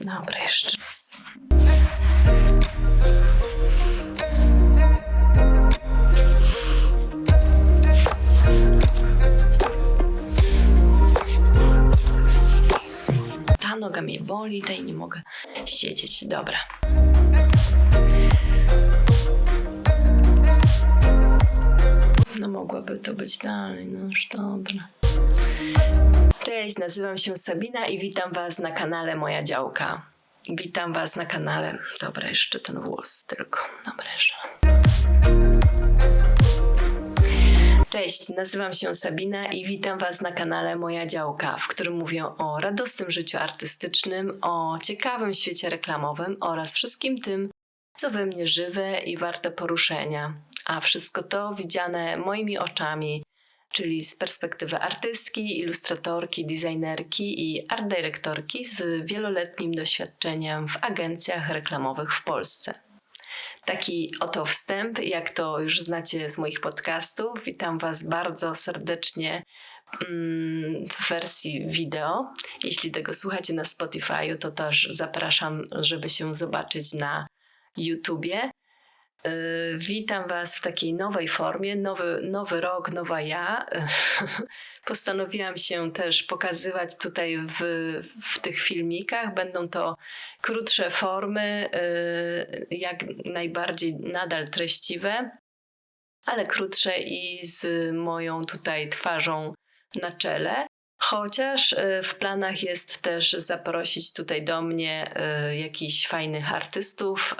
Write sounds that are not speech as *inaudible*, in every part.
Dobra, jeszcze. Ta noga mnie boli, tej nie mogę siedzieć. Dobra. No mogłaby to być dalej, no już dobra. Cześć, nazywam się Sabina i witam Was na kanale Moja Działka. Witam Was na kanale. Dobra, jeszcze ten włos tylko. Dobra, jeszcze. Cześć, nazywam się Sabina i witam Was na kanale Moja Działka, w którym mówię o radosnym życiu artystycznym, o ciekawym świecie reklamowym oraz wszystkim tym, co we mnie żywe i warte poruszenia. A wszystko to widziane moimi oczami, czyli z perspektywy artystki, ilustratorki, designerki i art dyrektorki z wieloletnim doświadczeniem w agencjach reklamowych w Polsce. Taki oto wstęp, jak to już znacie z moich podcastów. Witam Was bardzo serdecznie mm, w wersji wideo. Jeśli tego słuchacie na Spotify, to też zapraszam, żeby się zobaczyć na YouTubie. Yy, Witam Was w takiej nowej formie, nowy, nowy rok, nowa ja. *laughs* Postanowiłam się też pokazywać tutaj w, w tych filmikach. Będą to krótsze formy, yy, jak najbardziej nadal treściwe, ale krótsze i z moją tutaj twarzą na czele. Chociaż y, w planach jest też zaprosić tutaj do mnie y, jakichś fajnych artystów,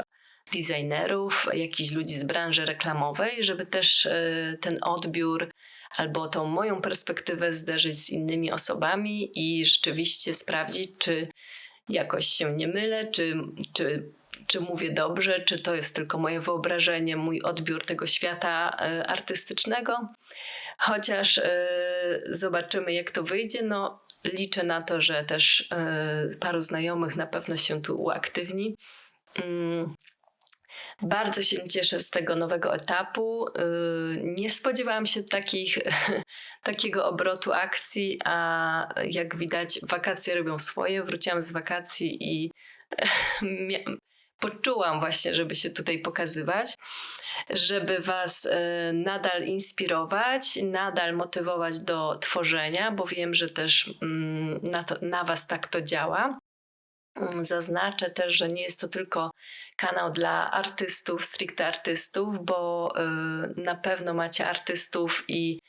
designerów, jakichś ludzi z branży reklamowej, żeby też y, ten odbiór albo tą moją perspektywę zderzyć z innymi osobami i rzeczywiście sprawdzić, czy jakoś się nie mylę, czy, czy, czy mówię dobrze, czy to jest tylko moje wyobrażenie, mój odbiór tego świata y, artystycznego. Chociaż y, zobaczymy, jak to wyjdzie. No, liczę na to, że też paru znajomych na pewno się tu uaktywni. Bardzo się cieszę z tego nowego etapu. Yy, Nie spodziewałam się takich, *laughs* takiego obrotu akcji, a jak widać, wakacje robią swoje. Wróciłam z wakacji i *laughs* poczułam właśnie, żeby się tutaj pokazywać, żeby Was yy, nadal inspirować, nadal motywować do tworzenia, bo wiem, że też mm, na, to, na Was tak to działa. Mm, Zaznaczę też, że nie jest to tylko kanał dla artystów, stricte artystów, bo y, na pewno macie artystów i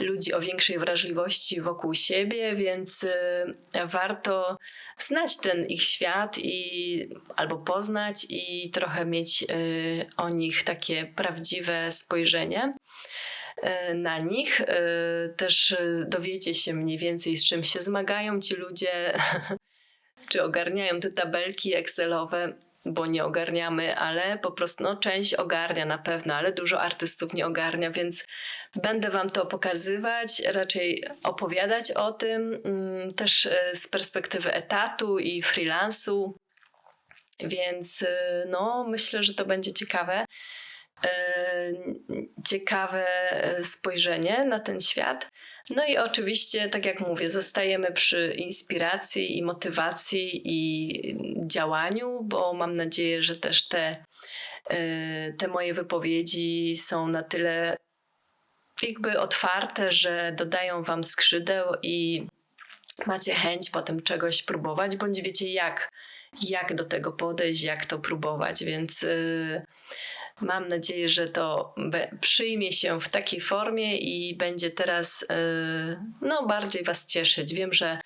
ludzi o większej wrażliwości wokół siebie, więc y, warto znać ten ich świat i albo poznać i trochę mieć y, o nich takie prawdziwe spojrzenie na nich. Też dowiecie się mniej więcej, z czym się zmagają ci ludzie, *laughs* czy ogarniają te tabelki Excelowe, bo nie ogarniamy, ale po prostu no, część ogarnia na pewno, ale dużo artystów nie ogarnia, więc będę Wam to pokazywać, raczej opowiadać o tym, mm, też y, z perspektywy etatu i freelansu, więc y, no, myślę, że to będzie ciekawe. y, Ciekawe spojrzenie na ten świat. No i oczywiście, tak jak mówię, zostajemy przy inspiracji i motywacji i działaniu, bo mam nadzieję, że też te, y, te moje wypowiedzi są na tyle jakby otwarte, że dodają Wam skrzydeł i macie chęć potem czegoś próbować, bądź wiecie jak, jak do tego podejść, jak to próbować, więc. y, Mam nadzieję, że to przyjmie się w takiej formie i będzie teraz yy, no, bardziej Was cieszyć. Wiem, że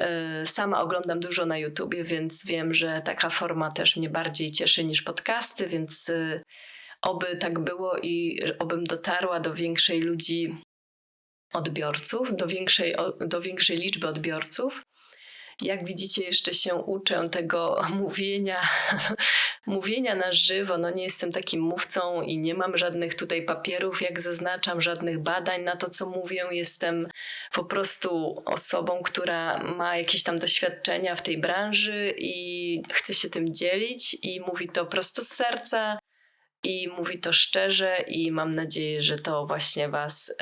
yy, sama oglądam dużo na YouTubie, więc wiem, że taka forma też mnie bardziej cieszy niż podcasty, więc yy, oby tak było i obym dotarła do większej ludzi odbiorców, do większej, do większej liczby odbiorców. Jak widzicie, jeszcze się uczę tego *laughs* mówienia, mówienia na żywo. No nie jestem takim mówcą i nie mam żadnych tutaj papierów, jak zaznaczam, żadnych badań na to, co mówię. Jestem po prostu osobą, która ma jakieś tam doświadczenia w tej branży i chce się tym dzielić i mówi to prosto z serca. I mówi to szczerze, i mam nadzieję, że to właśnie Was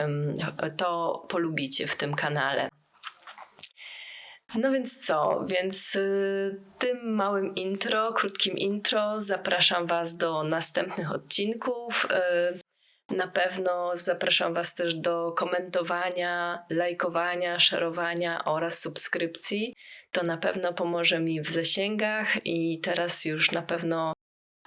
to polubicie w tym kanale. No więc co? Więc y, tym małym intro, krótkim intro zapraszam Was do następnych odcinków. Y, Na pewno zapraszam Was też do komentowania, lajkowania, szerowania oraz subskrypcji. To na pewno pomoże mi w zasięgach i teraz już na pewno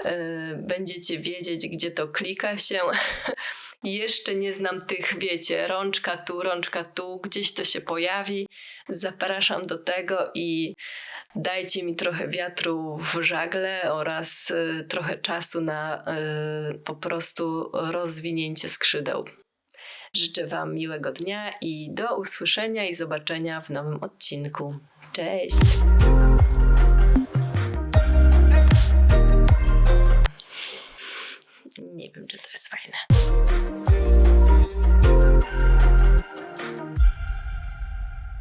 y, będziecie wiedzieć, gdzie to klika się. *laughs* Jeszcze nie znam tych, wiecie, rączka tu, rączka tu, gdzieś to się pojawi. Zapraszam do tego i dajcie mi trochę wiatru w żagle oraz y, trochę czasu na y, po prostu rozwinięcie skrzydeł. Życzę Wam miłego dnia i do usłyszenia i zobaczenia w nowym odcinku. Cześć!